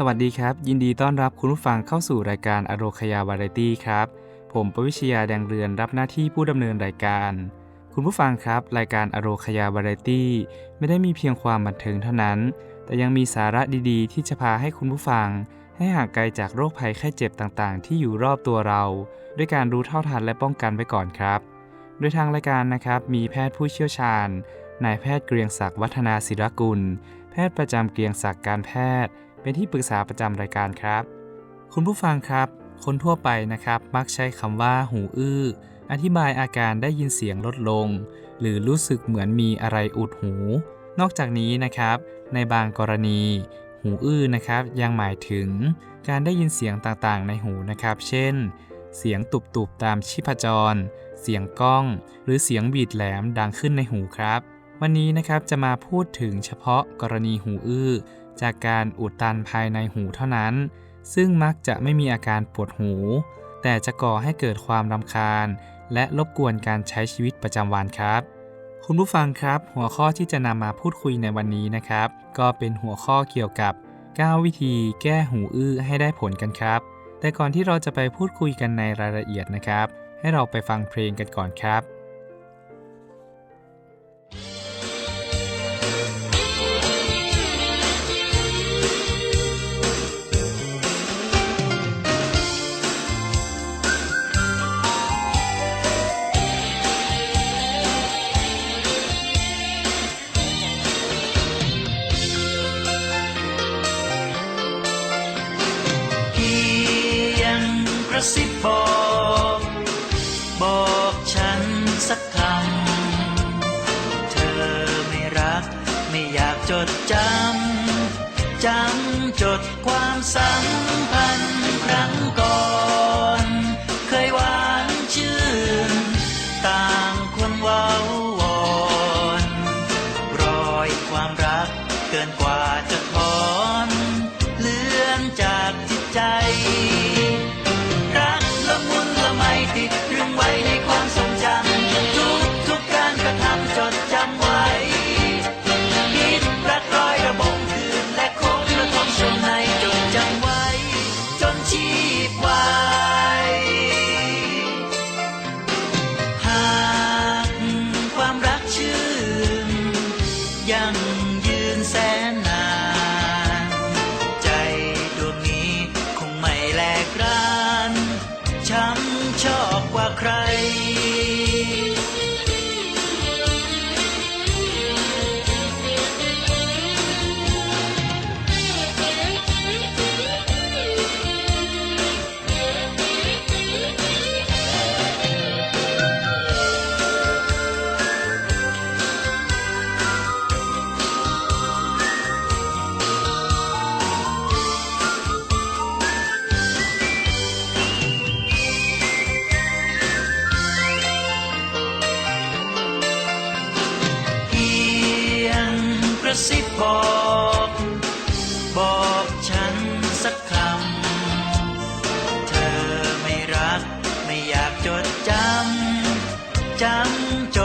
สวัสดีครับ ยินดีต้อนรับคุณผู้ฟังเข้าสู่รายการอโรคยาวาไรตี้ครับ ผมปวิชยาแดงเรือนรับหน้าที่ผู้ดำเนินรายการ คุณผู้ฟังครับ รายการอโรคยาวาไรตี้ไม่ได้มีเพียงความบันเทิงเท่านั้น แต่ยังมีสาระดีๆ ที่จะพาให้คุณผู้ฟัง ให้ห่างไกลจากโรคภัยไข้เจ็บต่างๆ ที่อยู่รอบตัวเรา ด้วยการรู้เท่าทันและป้องกันไว้ก่อนครับ โดยทางรายการนะครับมีแพทย์ผู้เชี่ยวชาญนายแพทย์เกรียงศักดิ์วัฒนาศิรกุล แพทย์ประจำเกรียงศักดิ์การแพทย์ เป็นที่ปรึกษาประจำรายการครับ คุณผู้ฟังครับ คนทั่วไปนะครับ มักใช้คำว่าหูอื้อ อธิบายอาการได้ยินเสียงลดลง หรือรู้สึกเหมือนมีอะไรอุดหู นอกจากนี้นะครับ ในบางกรณี หูอื้อนะครับ ยังหมายถึงการได้ยินเสียงต่างๆ ในหูนะครับ เช่น เสียงตุบๆตามชีพจร เสียงก้อง หรือเสียงบีดแหลมดังขึ้นในหูครับ วันนี้นะครับจะมาพูดถึงเฉพาะกรณีหูอื้อ จากการอุดตันภายในหูเท่านั้น ซึ่งมักจะไม่มีอาการปวดหู แต่จะก่อให้เกิดความรำคาญ และรบกวนการใช้ชีวิตประจำวันครับ คุณผู้ฟังครับ หัวข้อที่จะนำมาพูดคุยในวันนี้นะครับ ก็เป็นหัวข้อเกี่ยวกับ 9 วิธีแก้หูอื้อให้ได้ผลกันครับ แต่ก่อนที่เราจะไปพูดคุยกันในรายละเอียดนะครับ ให้เราไปฟังเพลงกันก่อนครับเไม่อยากจดจำ จำจดความสัมพันธ์ครั้งก่อน ลกรานช้ำชอบกว่าใครำจำจ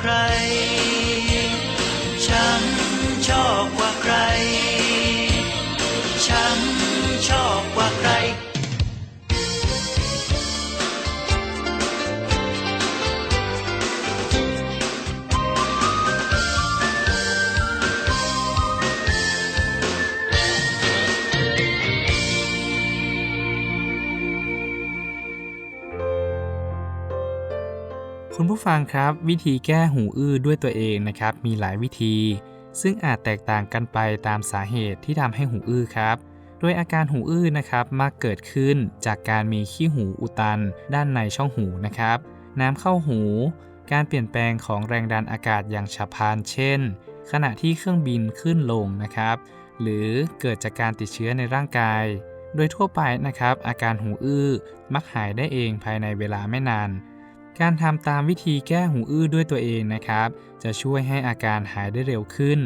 ใคร ผู้ฟังครับวิธีแก้หูอื้อด้วยตัวเองนะครับมีหลายวิธี ซึ่งอาจแตกต่างกันไปตามสาเหตุที่ทำให้หูอื้อครับ โดยอาการหูอื้อนะครับมักเกิดขึ้นจากการมีขี้หูอุดตัน ด้านในช่องหูนะครับ น้ำเข้าหู การเปลี่ยนแปลงของแรงดันอากาศอย่างฉับพลันเช่น ขณะที่เครื่องบินขึ้นลงนะครับ หรือเกิดจากการติดเชื้อในร่างกาย โดยทั่วไปนะครับ อาการหูอื้อมักหายได้เองภายในเวลาไม่นาน การทำตามวิธีแก้หูอื้อด้วยตัวเองนะครับ จะช่วยให้อาการหายได้เร็วขึ้น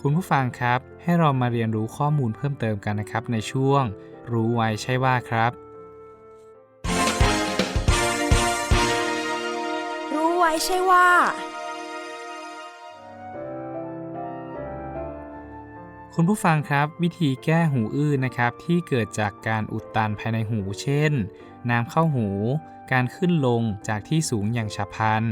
คุณผู้ฟังครับ ให้เรามาเรียนรู้ข้อมูลเพิ่มเติมกันนะครับในช่วง รู้ไว้ใช่ว่าครับ รู้ไว้ใช่ว่า คุณผู้ฟังครับ วิธีแก้หูอื้อนะครับที่เกิดจากการอุดตันภายในหู เช่น น้ำเข้าหู การขึ้นลงจากที่สูงอย่างฉับพลัน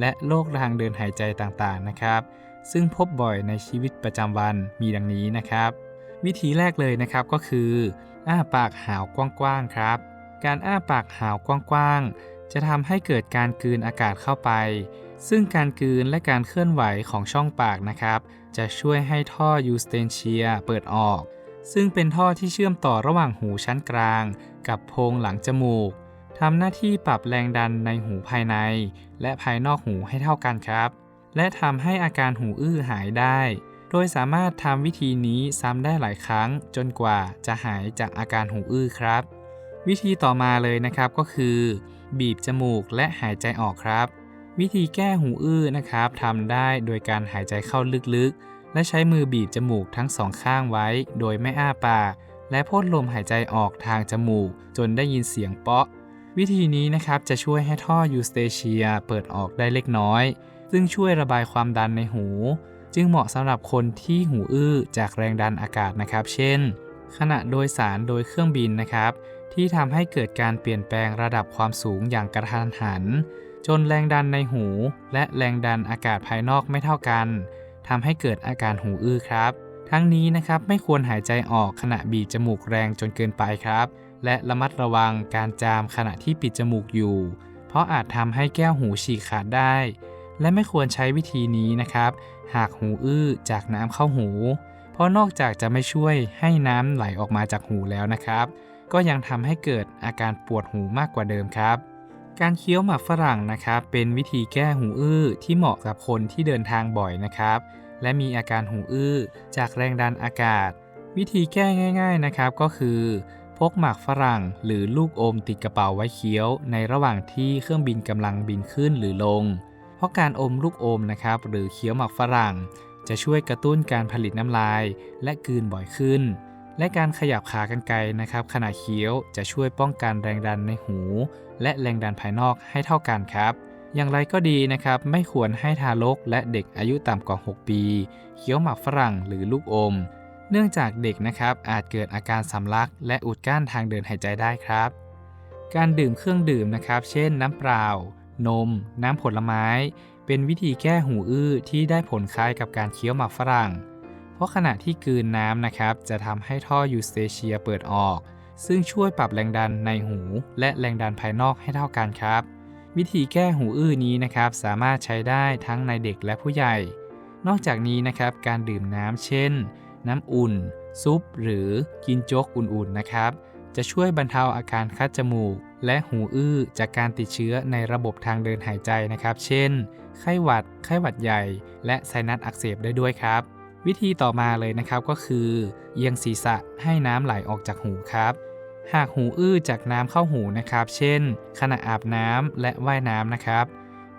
และโรคทางเดินหายใจต่างๆนะครับ ซึ่งพบบ่อยในชีวิตประจำวันมีดังนี้นะครับ วิธีแรกเลยนะครับก็คือ อ้าปากหาวกว้างๆครับ การอ้าปากหาวกว้างๆจะทำให้เกิดการกลืนอากาศเข้าไป ซึ่งการกลืนและการเคลื่อนไหวของช่องปากนะครับ จะช่วยให้ท่อยูสเตนเชียเปิดออกซึ่งเป็นท่อที่เชื่อมต่อระหว่างหูชั้นกลาง กับโพรงหลังจมูก ทำหน้าที่ปรับแรงดันในหูภายใน และภายนอกหูให้เท่ากันครับ และทำให้อาการหูอื้อหายได้ โดยสามารถทำวิธีนี้ซ้ำได้หลายครั้ง จนกว่าจะหายจากอาการหูอื้อครับ วิธีต่อมาเลยนะครับก็คือ บีบจมูกและหายใจออกครับ วิธีแก้หูอื้อนะครับทำได้โดยการหายใจเข้าลึกๆ และใช้มือบีบจมูกทั้งสองข้างไว้ โดยไม่อ้าปากและพ่นลมหายใจออกทางจมูก จนได้ยินเสียงเปาะ วิธีนี้นะครับจะช่วยให้ท่อยูสเตเชียเปิดออกได้เล็กน้อย ซึ่งช่วยระบายความดันในหู จึงเหมาะสำหรับคนที่หูอื้อจากแรงดันอากาศนะครับ เช่น ขณะโดยสารโดยเครื่องบินนะครับ ที่ทำให้เกิดการเปลี่ยนแปลงระดับความสูงอย่างกระทันหัน จนแรงดันในหู และแรงดันอากาศภายนอกไม่เท่ากันทำให้เกิดอาการหูอื้อครับ ทั้งนี้นะครับไม่ควรหายใจออกขณะบีบจมูกแรงจนเกินไปครับ และระมัดระวังการจามขณะที่ปิดจมูกอยู่ เพราะอาจทำให้แก้วหูฉีกขาดได้ และไม่ควรใช้วิธีนี้นะครับ หากหูอื้อจากน้ำเข้าหู เพราะนอกจากจะไม่ช่วยให้น้ำไหลออกมาจากหูแล้วนะครับ ก็ยังทำให้เกิดอาการปวดหูมากกว่าเดิมครับ การเคี้ยวหมากฝรั่งนะครับ เป็นวิธีแก้หูอื้อที่เหมาะกับคนที่เดินทางบ่อยนะครับ และมีอาการหูอื้อจากแรงดันอากาศ วิธีแก้ง่าย ๆนะครับก็คือ พกหมากฝรั่งหรือลูกอมติดกระเป๋าไว้เคี้ยว ในระหว่างที่เครื่องบินกำลังบินขึ้นหรือลง เพราะการอมลูกอมนะครับหรือเคี้ยวหมากฝรั่ง จะช่วยกระตุ้นการผลิตน้ำลาย และกลืนบ่อยขึ้น และการขยับขากรรไกรนะครับขณะเคี้ยวจะช่วยป้องกันแรงดันในหู และแรงดันภายนอกให้เท่ากันครับ อย่างไรก็ดีนะครับไม่ควรให้ทารกและเด็กอายุต่ำกว่า 6 ปี เคี้ยวหมากฝรั่งหรือลูกอม เนื่องจากเด็กนะครับอาจเกิดอาการสำลัก และอุดกั้นทางเดินหายใจได้ครับ การดื่มเครื่องดื่มนะครับ เช่นน้ำเปล่า นม น้ำผลไม้ เป็นวิธีแก้หูอื้อที่ได้ผลคล้ายกับการเคี้ยวหมากฝรั่ง เพราะขณะที่กืนน้ำนะครับ จะทำให้ท่อยูสเตเชียเปิดออก ซึ่งช่วยปรับแรงดันในหู และแรงดันภายนอกให้เท่ากันครับ วิธีแก้หูอื้อนี้นะครับสามารถใช้ได้ทั้งในเด็กและผู้ใหญ่ นอกจากนี้นะครับการดื่มน้ำเช่น น้ำอุ่น ซุป หรือกินโจ๊กอุ่นๆนะครับ จะช่วยบรรเทาอาการคัดจมูก และหูอื้อจากการติดเชื้อในระบบทางเดินหายใจนะครับ เช่น ไข้หวัด ไข้หวัดใหญ่ และไซนัสอักเสบได้ด้วยครับ วิธีต่อมาเลยนะครับก็คือเอียงศีรษะให้น้ำไหลออกจากหูครับหากหูอื้อจากน้ำเข้าหูนะครับ เช่น ขณะอาบน้ำและว่ายน้ำนะครับ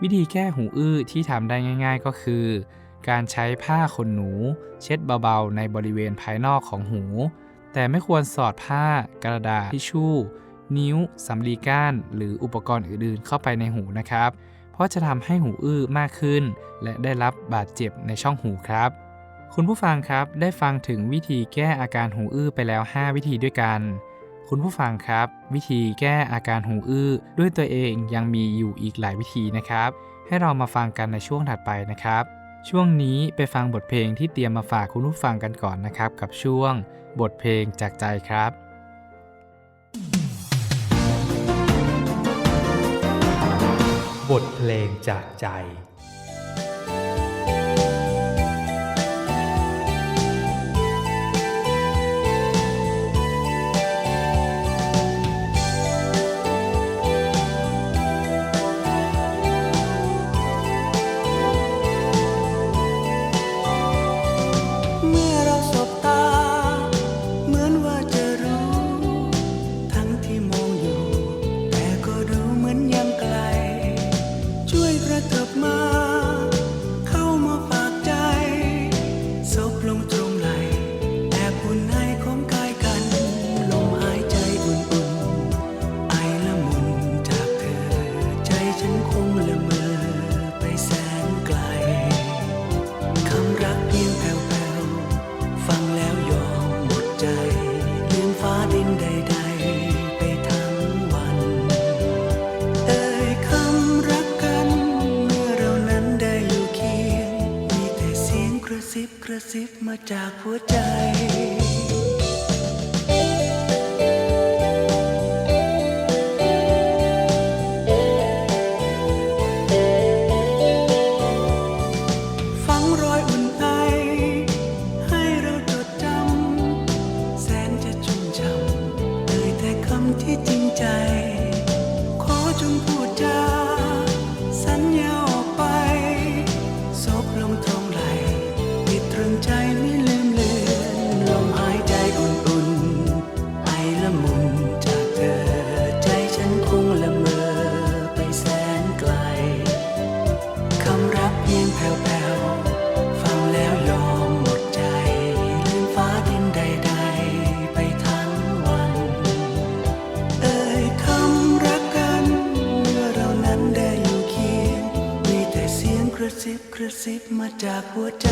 วิธีแก้หูอื้อที่ทำได้ง่าย ๆ ก็คือ การใช้ผ้าขนหนู เช็ดเบาๆ ในบริเวณภายนอกของหู แต่ไม่ควรสอดผ้ากระดาษทิชชู่ นิ้วสำลีก้าน หรืออุปกรณ์อื่นๆ เข้าไปในหูนะครับ เพราะจะทำให้หูอื้อมากขึ้น และได้รับบาดเจ็บในช่องหูครับ คุณผู้ฟังครับได้ฟังถึงวิธีแก้อาการหูอื้อไปแล้ว 5 วิธีด้วยกันคุณผู้ฟังครับ วิธีแก้อาการหูอื้อด้วยตัวเองยังมีอยู่อีกหลายวิธีนะครับ ให้เรามาฟังกันในช่วงถัดไปนะครับ ช่วงนี้ไปฟังบทเพลงที่เตรียมมาฝากคุณผู้ฟังกันก่อนนะครับ กับช่วงบทเพลงจากใจครับบทเพลงจากใจ ระซิบกระซิบมาจากหัวใจ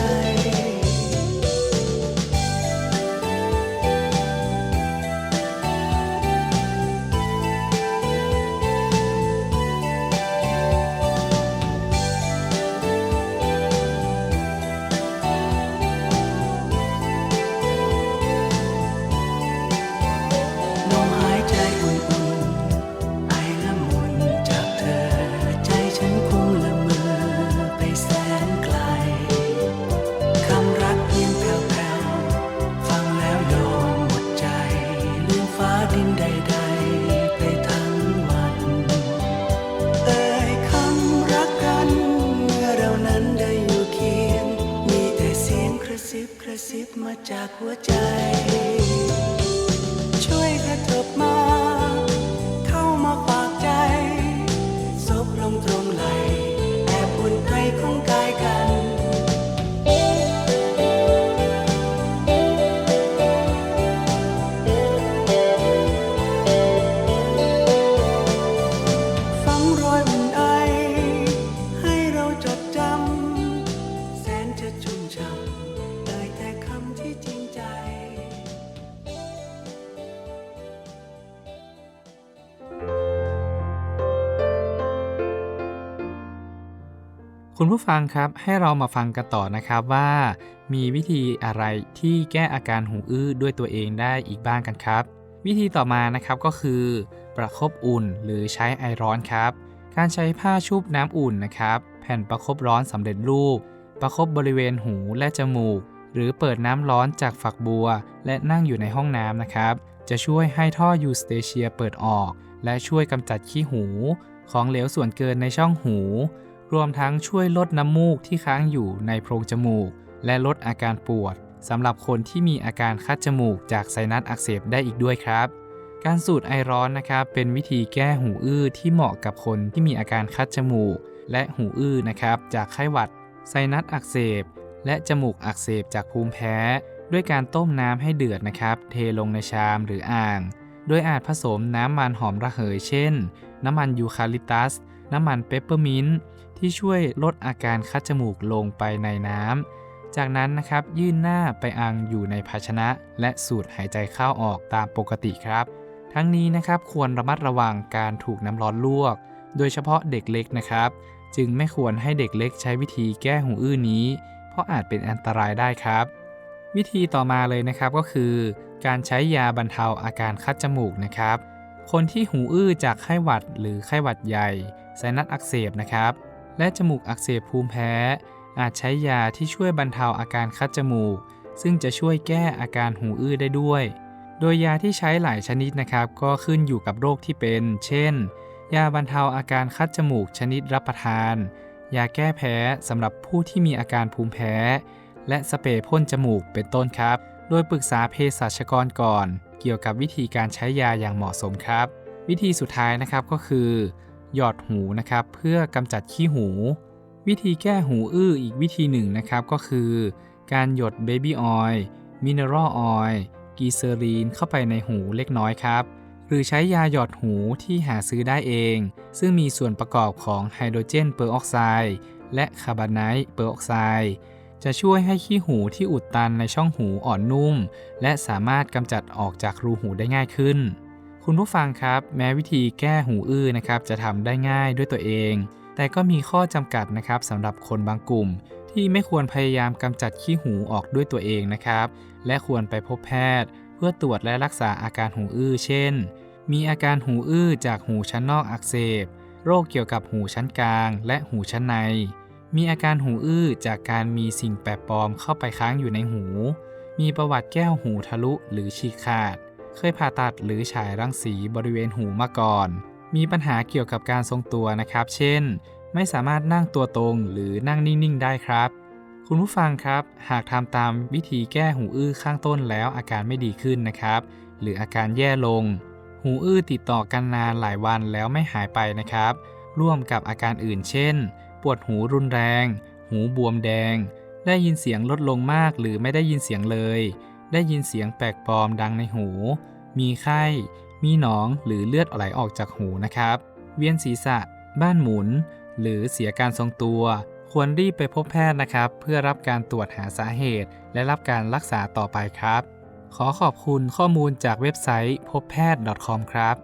มาจากหัวใจ ช่วยกระเถิบมา คุณผู้ฟังครับให้เรามาฟังกันต่อนะครับว่า มีวิธีอะไรที่แก้อาการหูอื้อด้วยตัวเองได้อีกบ้างกันครับ วิธีต่อมานะครับก็คือ ประคบอุ่นหรือใช้ไอร้อนครับ การใช้ผ้าชุบน้ำอุ่นนะครับ แผ่นประคบร้อนสำเร็จรูป ประคบบริเวณหูและจมูก หรือเปิดน้ำร้อนจากฝักบัว และนั่งอยู่ในห้องน้ำนะครับ จะช่วยให้ท่อยูสเตเชียเปิดออก และช่วยกำจัดขี้หู ของเหลวส่วนเกินในช่องหู รวมทั้งช่วยลดน้ำมูกที่ค้างอยู่ในโพรงจมูก และลดอาการปวดสำหรับคนที่มีอาการคัดจมูกจากไซนัสอักเสบได้อีกด้วยครับ การสูดไอร้อนนะครับเป็นวิธีแก้หูอื้อที่เหมาะกับคนที่มีอาการคัดจมูก และหูอื้อนะครับจากไข้หวัด ไซนัสอักเสบ และจมูกอักเสบจากภูมิแพ้ ด้วยการต้มน้ำให้เดือดนะครับ เทลงในชามหรืออ่าง โดยอาจผสมน้ำมันหอมระเหยเช่น น้ำมันยูคาลิปตัส น้ำมันเปปเปอร์มินต์ ที่ช่วยลดอาการคัดจมูกลงไปในน้ำ จากนั้นนะครับยื่นหน้าไปอังอยู่ในภาชนะ และสูดหายใจเข้าออกตามปกติครับ ทั้งนี้นะครับควรระมัดระวังการถูกน้ำร้อนลวก โดยเฉพาะเด็กเล็กนะครับ จึงไม่ควรให้เด็กเล็กใช้วิธีแก้หูอื้อนี้ เพราะอาจเป็นอันตรายได้ครับ วิธีต่อมาเลยนะครับก็คือ การใช้ยาบรรเทาอาการคัดจมูกนะครับคนที่หูอื้อจากไข้หวัดหรือไข้หวัดใหญ่ไซนัสอักเสบนะครับ และจมูกอักเสบภูมิแพ้ อาจใช้ยาที่ช่วยบรรเทาอาการคัดจมูก ซึ่งจะช่วยแก้อาการหูอื้อได้ด้วย โดยยาที่ใช้หลายชนิดนะครับ ก็ขึ้นอยู่กับโรคที่เป็น เช่น ยาบรรเทาอาการคัดจมูกชนิดรับประทาน ยาแก้แพ้สำหรับผู้ที่มีอาการภูมิแพ้ และสเปรย์พ่นจมูกเป็นต้นครับ โดยปรึกษาเภสัชกรก่อน เกี่ยวกับวิธีการใช้ยาอย่างเหมาะสมครับ วิธีสุดท้ายนะครับก็คือ หยอดหูนะครับเพื่อกำจัดขี้หู วิธีแก้หูอื้ออีกวิธีหนึ่งนะครับก็คือ การหยดเบบี้ออยล์มินเนอรัลออยล์กีเซอรีนเข้าไปในหูเล็กน้อยครับหรือใช้ยาหยอดหูที่หาซื้อได้เอง ซึ่งมีส่วนประกอบของไฮโดรเจนเปอร์ออกไซด์และคาร์บอนไนต์เปอร์ออกไซด์จะช่วยให้ขี้หูที่อุดตันในช่องหูอ่อนนุ่ม และสามารถกำจัดออกจากรูหูได้ง่ายขึ้น คุณผู้ฟังครับ แม้วิธีแก้หูอื้อนะครับจะทำได้ง่ายด้วยตัวเอง แต่ก็มีข้อจำกัดนะครับสำหรับคนบางกลุ่ม ที่ไม่ควรพยายามกำจัดขี้หูออกด้วยตัวเองนะครับ และควรไปพบแพทย์ เพื่อตรวจและรักษาอาการหูอื้อ เช่น มีอาการหูอื้อจากหูชั้นนอกอักเสบ โรคเกี่ยวกับหูชั้นกลาง และหูชั้นใน มีอาการหูอื้อจากการมีสิ่งแปลกปลอมเข้าไปค้างอยู่ในหู มีประวัติแก้วหูทะลุหรือฉีกขาด เคยผ่าตัดหรือฉายรังสีบริเวณหูมาก่อน มีปัญหาเกี่ยวกับการทรงตัวนะครับ เช่น ไม่สามารถนั่งตัวตรงหรือนั่งนิ่ง ๆ ได้ครับ คุณผู้ฟังครับ หากทำตามวิธีแก้หูอื้อข้างต้นแล้วอาการไม่ดีขึ้นนะครับ หรืออาการแย่ลง หูอื้อติดต่อกันนานหลายวันแล้วไม่หายไปนะครับ ร่วมกับอาการอื่น เช่น ปวดหูรุนแรง หูบวมแดง ได้ยินเสียงลดลงมากหรือไม่ได้ยินเสียงเลย ได้ยินเสียงแปลกปลอมดังในหู มีไข้ มีหนองหรือเลือดไหลออกจากหูนะครับ เวียนศีรษะ บ้านหมุน หรือเสียการทรงตัว ควรรีบไปพบแพทย์นะครับ เพื่อรับการตรวจหาสาเหตุ และรับการรักษาต่อไปครับ ขอขอบคุณข้อมูลจากเว็บไซต์พบแพทย์ .com ครับ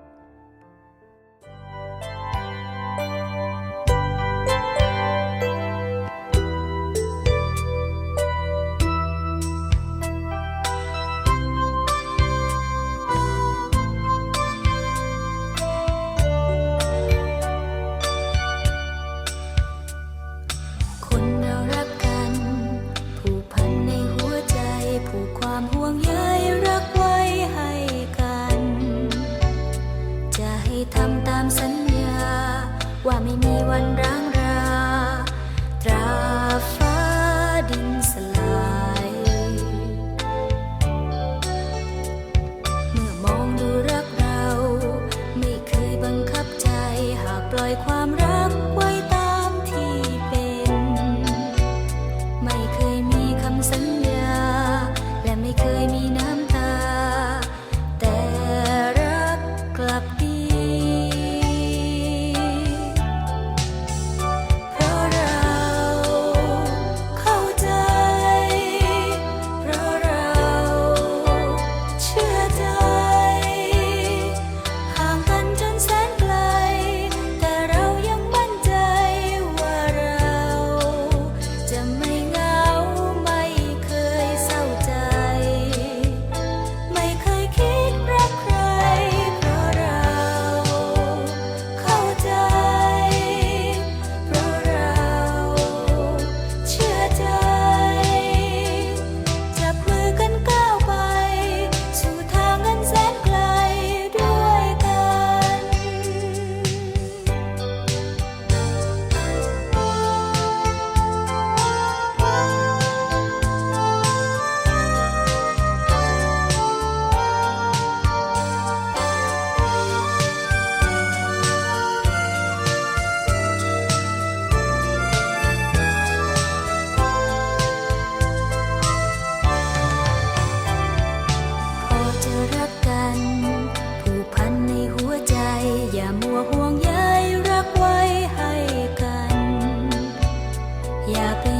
Gia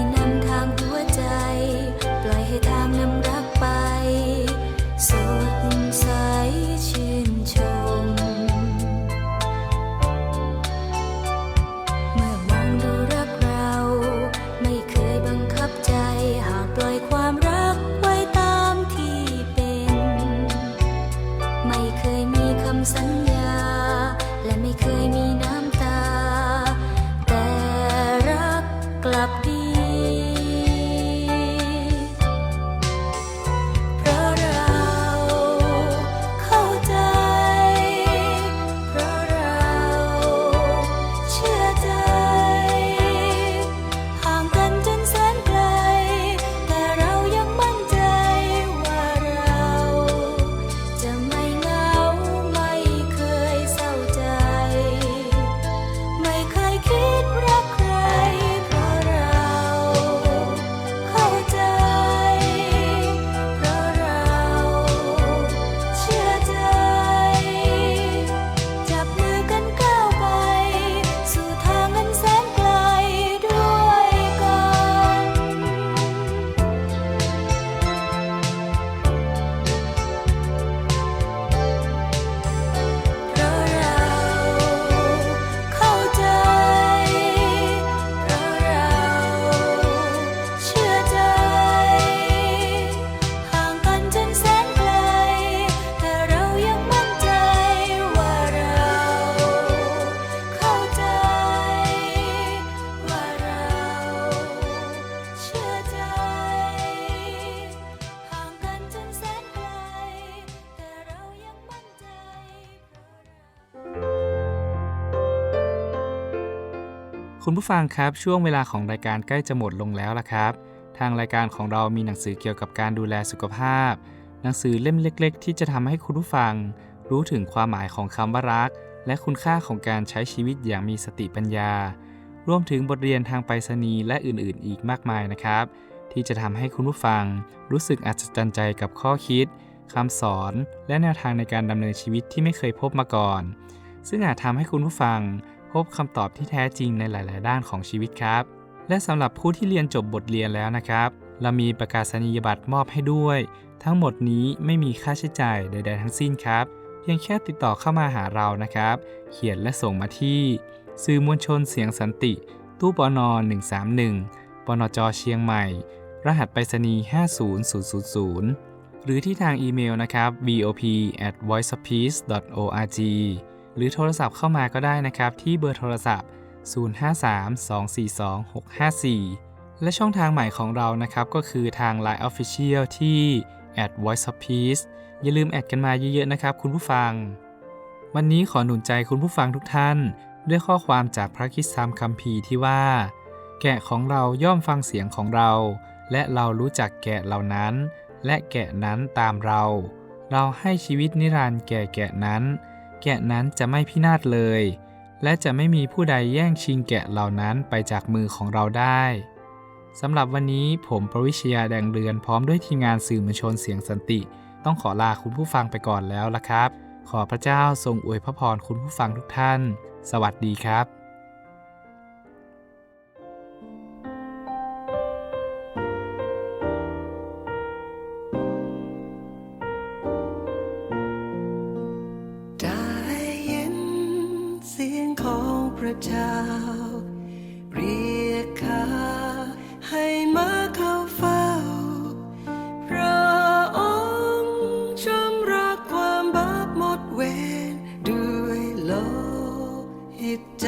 คุณผู้ฟังครับช่วงเวลาของรายการใกล้จะหมดลงแล้วล่ะครับ ทางรายการของเรามีหนังสือเกี่ยวกับการดูแลสุขภาพ หนังสือเล่มเล็ก ๆ ที่จะทำให้คุณผู้ฟัง รู้ถึงความหมายของคำว่ารัก และคุณค่าของการใช้ชีวิตอย่างมีสติปัญญา รวมถึงบทเรียนทางไปรษณีย์และอื่นๆ อีกมากมายนะครับ ที่จะทำให้คุณผู้ฟัง รู้สึกอัศจรรย์ใจกับข้อคิดคำสอน และแนวทางในการดำเนินชีวิตที่ไม่เคยพบมาก่อน ซึ่งอาจทำให้คุณผู้ฟัง พบคำตอบที่แท้จริงในหลาย ๆ ด้านของชีวิตครับ และสำหรับผู้ที่เรียนจบบทเรียนแล้วนะครับ เรามีประกาศนียบัตรมอบให้ด้วย ทั้งหมดนี้ไม่มีค่าใช้จ่ายใด ๆ ทั้งสิ้นครับเพียงแค่ติดต่อเข้ามาหาเรานะครับ เขียนและส่งมาที่ สื่อมวลชนเสียงสันติ ตู้ปน131ปนจเชียงใหม่ รหัสไปรษณีย์50000 หรือที่ทางอีเมลนะครับ vop at voiceofpeace org หรือโทรศัพท์เข้ามาก็ได้นะครับ ที่เบอร์โทรศัพท์ 053-242-654 และช่องทางใหม่ของเรานะครับ ก็คือทาง Line Official ที่ at voice of peace อย่าลืมแอดกันมาเยอะๆนะครับ คุณผู้ฟัง วันนี้ขอหนุนใจคุณผู้ฟังทุกท่าน ด้วยข้อความจากพระคิดธรรมคัมภีร์ที่ว่า แกะของเราย่อมฟังเสียงของเรา และเรารู้จักแกะเหล่านั้น และแกะนั้นตามเรา เราให้ชีวิตนิรันดร์แก่แกะนั้น แกะนั้นจะไม่พินาศเลย และจะไม่มีผู้ใดแย่งชิงแกะเหล่านั้นไปจากมือของเราได้สำหรับวันนี้ผมประวิชยาแดงเรือนพร้อมด้วยทีมงานสื่อมวลชนเสียงสันติ ต้องขอลาคุณผู้ฟังไปก่อนแล้วละครับ ขอพระเจ้าทรงอวยพระพรคุณผู้ฟังทุกท่าน สวัสดีครับ หิต